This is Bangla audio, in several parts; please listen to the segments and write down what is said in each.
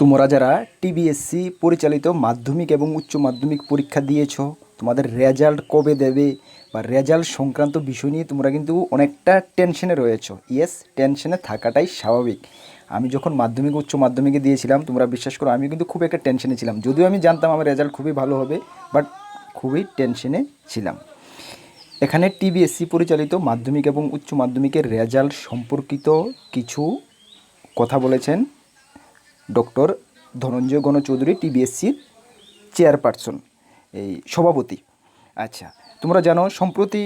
তোমরা যারা টিবিএসসি পরিচালিত মাধ্যমিক এবং উচ্চ মাধ্যমিক পরীক্ষা দিয়েছ, তোমাদের রেজাল্ট কবে দেবে বা রেজাল্ট সংক্রান্ত বিষয় নিয়ে তোমরা কিন্তু অনেকটা টেনশনে রয়েছো। ইয়েস, টেনশনে থাকাটাই স্বাভাবিক। আমি যখন মাধ্যমিক, উচ্চ মাধ্যমিকে দিয়েছিলাম, তোমরা বিশ্বাস করো আমি কিন্তু খুব একটা টেনশনে ছিলাম। যদিও আমি জানতাম আমার রেজাল্ট খুবই ভালো হবে, বাট খুবই টেনশনে ছিলাম। এখানে টিবিএসসি পরিচালিত মাধ্যমিক এবং উচ্চ মাধ্যমিকের রেজাল্ট সম্পর্কিত কিছু কথা বলেছেন। ডক্টর ধনঞ্জয় গণচৌধুরী টিবিএসসির চেয়ারপারসন, এই সভাপতি। আচ্ছা তোমরা জানো, সম্প্রতি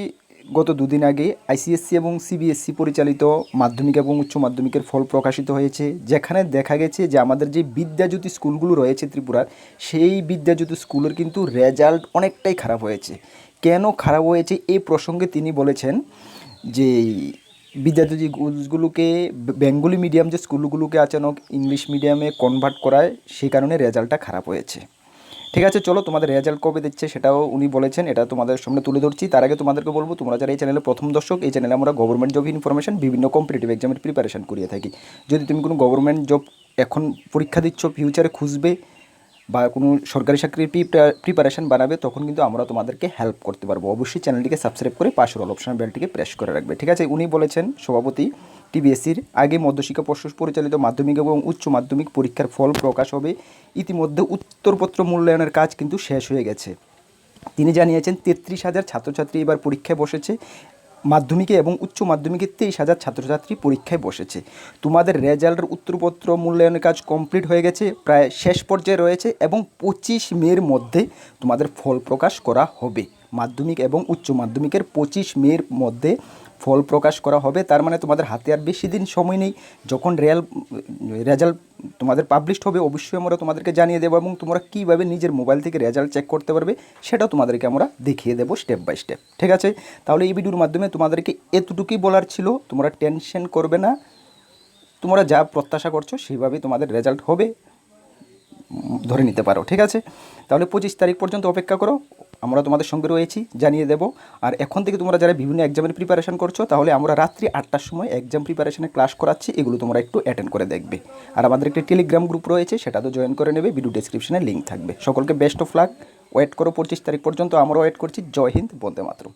গত দুদিন আগে আইসিএসসি এবং সিবিএসসি পরিচালিত মাধ্যমিক এবং উচ্চ মাধ্যমিকের ফল প্রকাশিত হয়েছে, যেখানে দেখা গেছে যে আমাদের যে বিদ্যাজ্যোতি স্কুলগুলো রয়েছে ত্রিপুরার, সেই বিদ্যাজ্যোতি স্কুলের কিন্তু রেজাল্ট অনেকটাই খারাপ হয়েছে। কেন খারাপ হয়েছে এই প্রসঙ্গে তিনি বলেছেন যে বিদ্যার্থী স্কুলগুলোকে বেঙ্গলি মিডিয়াম যে স্কুলগুলোকে আচানক ইংলিশ মিডিয়ামে কনভার্ট করায়, সেই কারণে রেজাল্টটা খারাপ হয়েছে। ঠিক আছে, চলো তোমাদের রেজাল্ট কবে দিচ্ছে সেটাও উনি বলেছেন, এটা তোমাদের সামনে তুলে ধরছি। তার আগে তোমাদেরকে বলব, তোমরা যারা এই চ্যানেলে প্রথম দর্শক, এই চ্যানেলে আমরা গভর্নমেন্ট জব ইনফরমেশন বিভিন্ন কম্পিটিটিভ এক্সামের প্রিপারেশন করিয়ে থাকি। যদি তুমি কোনো গভর্নমেন্ট জব এখন পরীক্ষা দিচ্ছ ফিউচারে খুঁজবে বা কোনো সরকারি চাকরির প্রিপারেশন বানাবে, তখন কিন্তু আমরা তোমাদেরকে হেল্প করতে পারব। অবশ্যই চ্যানেলটিকে সাবস্ক্রাইব করে পাশের অল অপশন বেলটিকে প্রেস করে রাখবে, ঠিক আছে? উনি বলেছেন, সভাপতি টিবিএসসির আগে মধ্যশিক্ষা পর্ষদ পরিচালিত মাধ্যমিক এবং উচ্চ মাধ্যমিক পরীক্ষার ফল প্রকাশ হবে। ইতিমধ্যে উত্তরপত্র মূল্যায়নের কাজ কিন্তু শেষ হয়ে গেছে। তিনি জানিয়েছেন, তেত্রিশ হাজার ছাত্রছাত্রী এবার পরীক্ষায় বসেছে। মাধ্যমিকে এবং উচ্চ মাধ্যমিকে তেইশ হাজার ছাত্রছাত্রী পরীক্ষায় বসেছে। তোমাদের রেজাল্টের উত্তরপত্র মূল্যায়নের কাজ কমপ্লিট হয়ে গেছে, প্রায় শেষ পর্যায়ে রয়েছে এবং পঁচিশ মের মধ্যে তোমাদের ফল প্রকাশ করা হবে। মাধ্যমিক এবং উচ্চ মাধ্যমিকের পঁচিশ মের মধ্যে ফল প্রকাশ করা হবে, তার মানে তোমাদের হাতে আর বেশি দিন সময় নেই। যখন রেয়াল রেজাল্ট তোমাদের পাবলিশড হবে, অবশ্যই আমরা তোমাদেরকে জানিয়ে দেবো এবং তোমরা কীভাবে নিজের মোবাইল থেকে রেজাল্ট চেক করতে পারবে, সেটাও তোমাদেরকে আমরা দেখিয়ে দেবো স্টেপ বাই স্টেপ ঠিক আছে? তাহলে এই ভিডিওর মাধ্যমে তোমাদেরকে এতটুকুই বলার ছিল, তোমরা টেনশন করবে না, তোমরা যা প্রত্যাশা করছ সেইভাবেই তোমাদের রেজাল্ট হবে ধরে নিতে পারো, ঠিক আছে? তাহলে পঁচিশ তারিখ পর্যন্ত অপেক্ষা করো আমরা তোমাদের সঙ্গে রয়েছি, জানিয়ে দেব। আর এখন থেকে তোমরা যারা বিভিন্ন এক্সামের প্রিপারেশন করছ, তাহলে আমরা রাত্রি আটটার সময় এক্সাম প্রিপারেশনে ক্লাস করাচ্ছি, এগুলো তোমরা একটু অ্যাটেন্ড করে দেখবে। আর আমাদের একটি টেলিগ্রাম গ্রুপ রয়েছে, সেটা তো জয়েন করে নেবে ভিডিও ডিসক্রিপশনে লিঙ্ক থাকবে। সকলকে বেস্ট অফ লাক ওয়েট করো পঁচিশ তারিখ পর্যন্ত আমরা ওয়েট করছি। জয় হিন্দ, বন্দে মাতরম।